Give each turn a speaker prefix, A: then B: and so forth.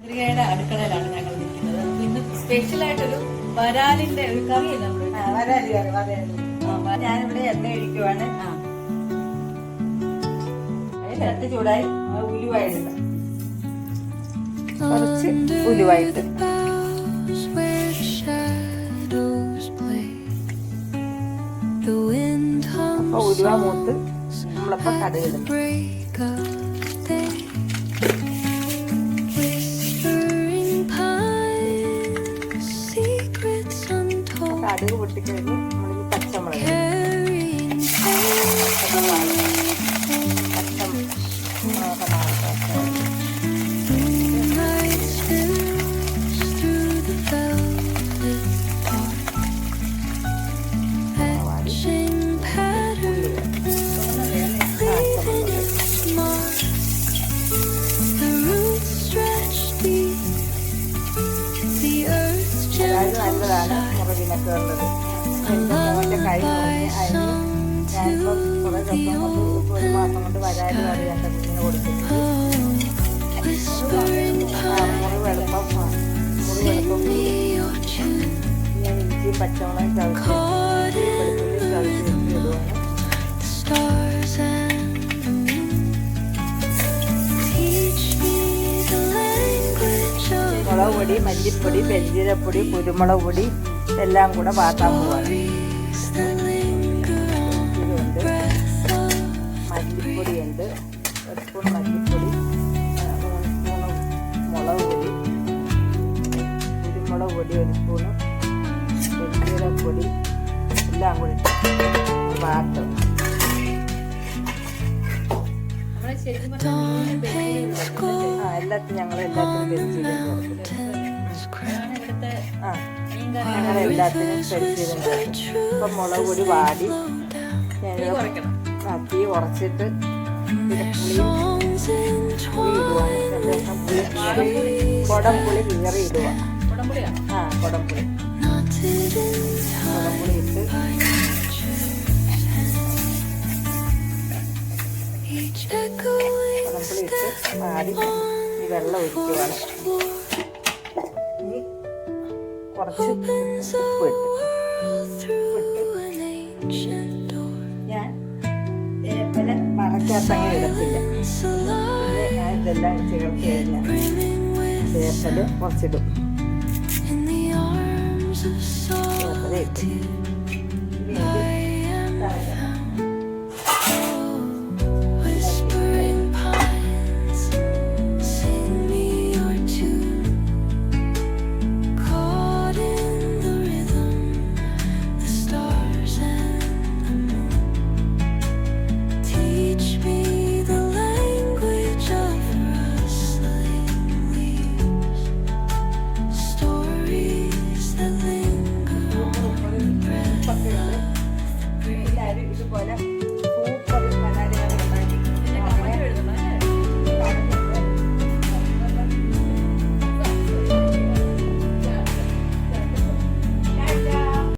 A: ചന്ദ്രികയുടെ അടുക്കളയിലാണ് ഞങ്ങൾ നിൽക്കുന്നത്. ഇന്ന് സ്പെഷ്യലായിട്ടൊരു വരാലിന്റെ ഒരു
B: കറി. ഞാനിവിടെ എണ്ണ ഇരിക്കുവാണ് രണ്ട് ചൂടായി ആ ഉലുവായിടുക കുറച്ച് ഉലുവായിട്ട്. അപ്പൊ ഉലുവ മൂത്ത് നമ്മളപ്പോ കടുകിടും കടുക് പൊട്ടിക്കഴിഞ്ഞ് നമ്മളിനി പച്ചമുളക്
C: Carrying tales
B: പച്ചമുളക്
C: the night spills through the velvet dark. Etching patterns leave its mark. The roots stretch deep. The earth's
B: അതായത്
C: gentle
B: നല്ലതാണ് മുറകിനൊക്കെ ഉള്ളത് എന്റെ കൈ അതിന് കുറേ ദിവസം കൊണ്ട് ഒരു മാസം കൊണ്ട് കുഞ്ഞിന് മുറി വെളുപ്പം മുറി വെളുപ്പം. ഞാൻ ഇഞ്ചിയും പച്ചമുളകും ചതച്ച്
C: Caught in
B: വെളുത്തുള്ളി ചതച്ച് വെച്ച് ഇടുവാണ്
C: the stars and the moon. Teach me the language of
B: മുളക് പൊടി മല്ലിപ്പൊടി കുരുമുളക് പൊടി എല്ലാം കൂടെ വാട്ടാൻ പോവാണ് മല്ലിപ്പൊടിയുണ്ട് ഒരു സ്പൂൺ മല്ലിപ്പൊടി മൂന്ന് മുളക് പൊടി കുരുമുളക് പൊടി ഒരു സ്പൂണ് പൊടി എല്ലാം കൂടി വാട്ടും. ആ എല്ലാത്തിനും ഞങ്ങൾ എല്ലാത്തിനും ചേർക്കും എല്ലാത്തിനും പരിശീലനം ഇപ്പം മുളക് പൊടി വാടി. ആ തീ കുറച്ചിട്ട് കുടംപുളി കീറി ഇടുക ആ കുടംപുളി. കുടംപുളി ഇട്ട് കുടംപുളി ഇട്ട് വാടി. ഈ വെള്ളം ഇനി കുറച്ച് ഉപ്പ് ഇട്ട്. ഞാൻ വേപ്പില മറക്കാത്തങ്ങ് ഇടത്തില്ല ഞാൻ ഇതെല്ലാം ചേർത്ത് കഴിഞ്ഞാൽ വേപ്പൽ കുറച്ചിടും വേപ്പല ഇട്ട്.